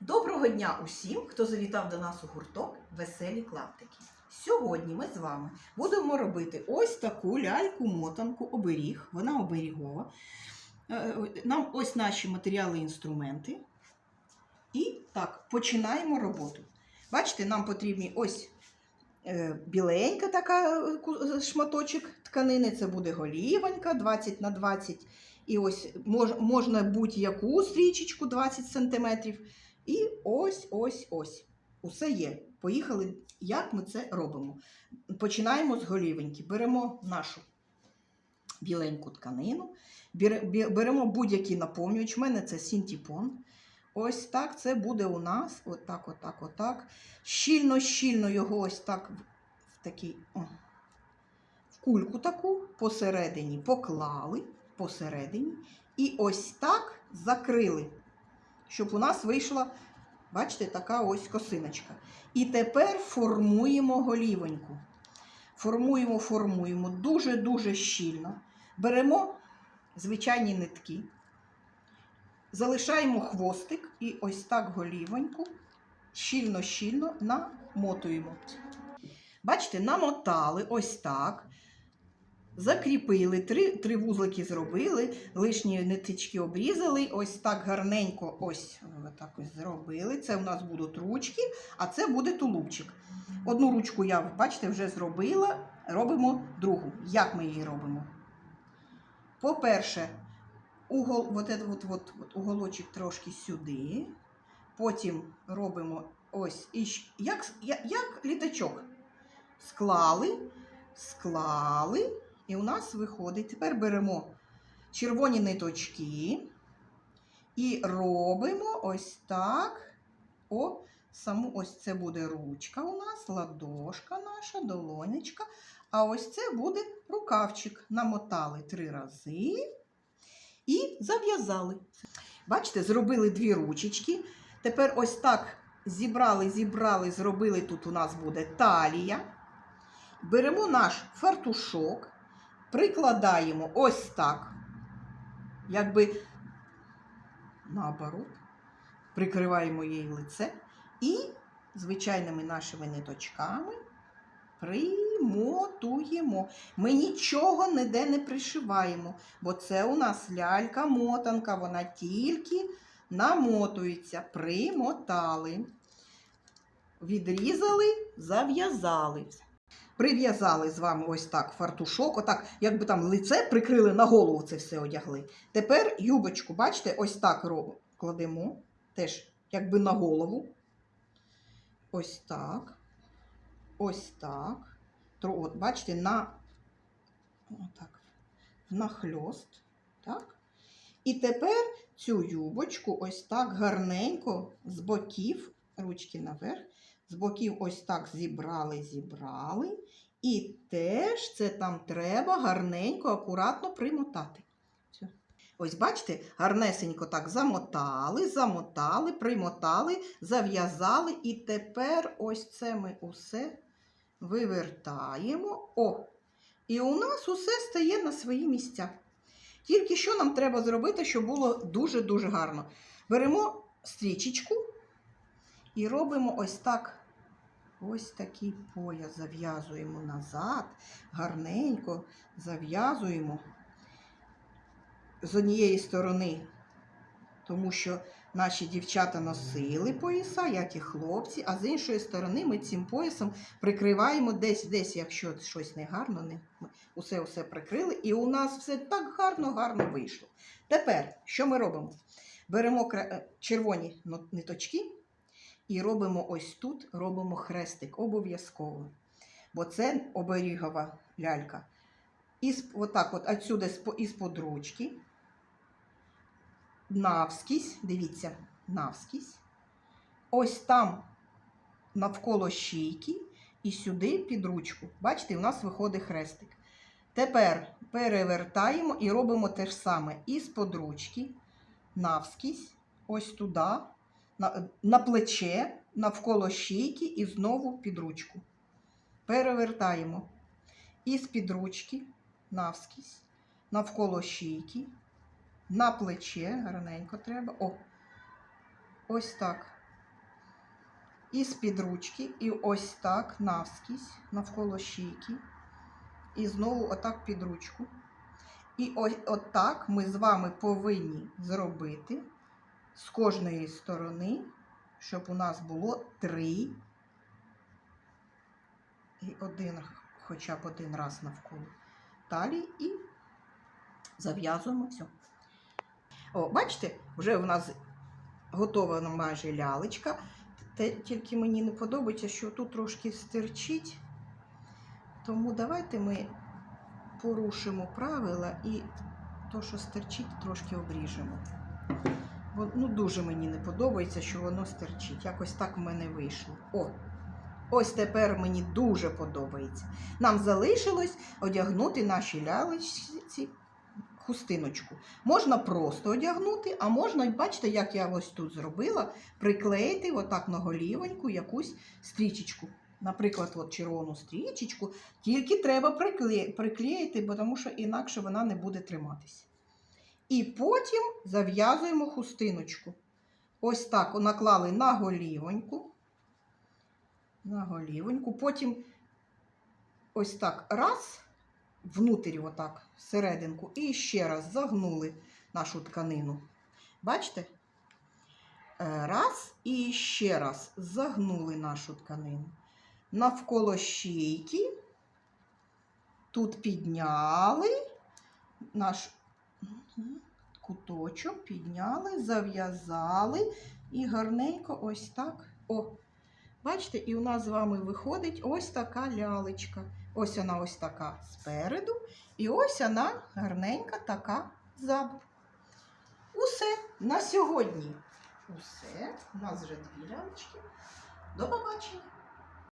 Доброго дня усім, хто завітав до нас у гурток Веселі клаптики. Сьогодні ми з вами будемо робити ось таку ляльку-мотанку оберіг. Вона оберігова. Е, Нам ось наші матеріали, інструменти. І так, починаємо роботу. Бачите, нам потрібні ось е, біленька така е, е, шматочок тканини. Це буде голівонька 20 на 20. І ось мож, можна будь-яку стрічечку 20 см. І ось, ось, ось. Усе є. Поїхали, як ми це робимо. Починаємо з голівеньки. Беремо нашу біленьку тканину, беремо будь-який наповнювач. У мене це синтепон. Ось так це буде у нас. Отак, отак, отак. Щільно-щільно його ось так в такий, о, кульку таку посередині поклали, посередині. І ось так закрили щоб у нас вийшла, бачите, така ось косиночка. І тепер формуємо голівоньку. Формуємо, формуємо дуже-дуже щільно. Беремо звичайні нитки, залишаємо хвостик і ось так голівоньку щільно-щільно намотуємо. Бачите, намотали ось так. Закріпили, три, три вузлики зробили, лишні нитички обрізали, ось так гарненько ось, так ось зробили. Це у нас будуть ручки, а це буде тулубчик. Одну ручку я, бачите, вже зробила, робимо другу. Як ми її робимо? По-перше, угол, от, от, от, от, уголочок трошки сюди. Потім робимо ось, і як, як літачок. Склали, склали. І у нас виходить. Тепер беремо червоні ниточки і робимо ось так. О, саму ось це буде ручка у нас, ладошка наша, долонечка. А ось це буде рукавчик. Намотали три рази і зав'язали. Бачите, зробили дві ручечки. Тепер ось так зібрали, зібрали, зробили. Тут у нас буде талія. Беремо наш фартушок, прикладаємо ось так, якби наоборот, прикриваємо її лице і звичайними нашими ниточками примотуємо. Ми нічого ніде не пришиваємо, бо це у нас лялька-мотанка, вона тільки намотується, примотали. Відрізали, зав'язали. Прив'язали з вами ось так фартушок, отак, якби там лице прикрили на голову це все одягли. Тепер юбочку, бачите, ось так. Кладемо теж якби на голову. Ось так. Ось так. От, бачите, на отак, на хльост. Так. І тепер цю юбочку ось так гарненько з боків, ручки наверх, з боків ось так зібрали, зібрали. І теж це там треба гарненько, акуратно примотати. Все. Ось бачите, гарнесенько так замотали, замотали, примотали, зав'язали. І тепер ось це ми усе вивертаємо. О! І у нас усе стає на свої місця. Тільки що нам треба зробити, щоб було дуже-дуже гарно. Беремо стрічечку і робимо ось так. Ось такий пояс зав'язуємо назад, гарненько зав'язуємо з однієї сторони, тому що наші дівчата носили пояса, як і хлопці, а з іншої сторони ми цим поясом прикриваємо десь, десь, якщо щось не гарно, не, усе усе прикрили, і у нас все так гарно, гарно вийшло. Тепер, що ми робимо? Беремо е, червоні ниточки. І робимо ось тут, робимо хрестик обов'язково. Бо це оберігова лялька. Із, отак от отсюди із-под ручки. Навскізь, дивіться, навскізь. Ось там навколо шийки і сюди під ручку. Бачите, у нас виходить хрестик. Тепер перевертаємо і робимо те ж саме. Із-под ручки, навскізь, ось туди на, на плече, навколо шийки і знову під ручку. Перевертаємо. І з під ручки, навскізь, навколо шийки, на плече, гарненько треба. О, ось так. і з-під ручки, і ось так навскізь, навколо шийки. І знову отак під ручку. І ось отак ми з вами повинні зробити з кожної сторони, щоб у нас було три і один, хоча б один раз навколо талії і зав'язуємо все. О, бачите, вже у нас готова майже лялечка. Тільки мені не подобається, що тут трошки стирчить. Тому давайте ми порушимо правила і то, що стирчить, трошки обріжемо. Ну, дуже мені не подобається, що воно стирчить. Якось так в мене вийшло. О! Ось тепер мені дуже подобається. Нам залишилось одягнути нашій лялечці хустиночку. Можна просто одягнути, а можна, бачите, як я ось тут зробила, приклеїти отак на голівоньку якусь стрічечку. Наприклад, от червону стрічечку, тільки треба приклеїти, бо тому що інакше вона не буде триматися. І потім зав'язуємо хустиночку. Ось так наклали на голівоньку. На голівоньку. Потім ось так раз, внутрі, отак, всерединку, і ще раз загнули нашу тканину. Бачите? Е, Раз і ще раз загнули нашу тканину. Навколо шийки. Тут підняли наш куточок, підняли, зав'язали і гарненько ось так. О, бачите, і у нас з вами виходить ось така лялечка. Ось вона ось така спереду, і ось вона гарненька така ззаду. Усе на сьогодні. Усе. У нас вже дві лялечки. До побачення!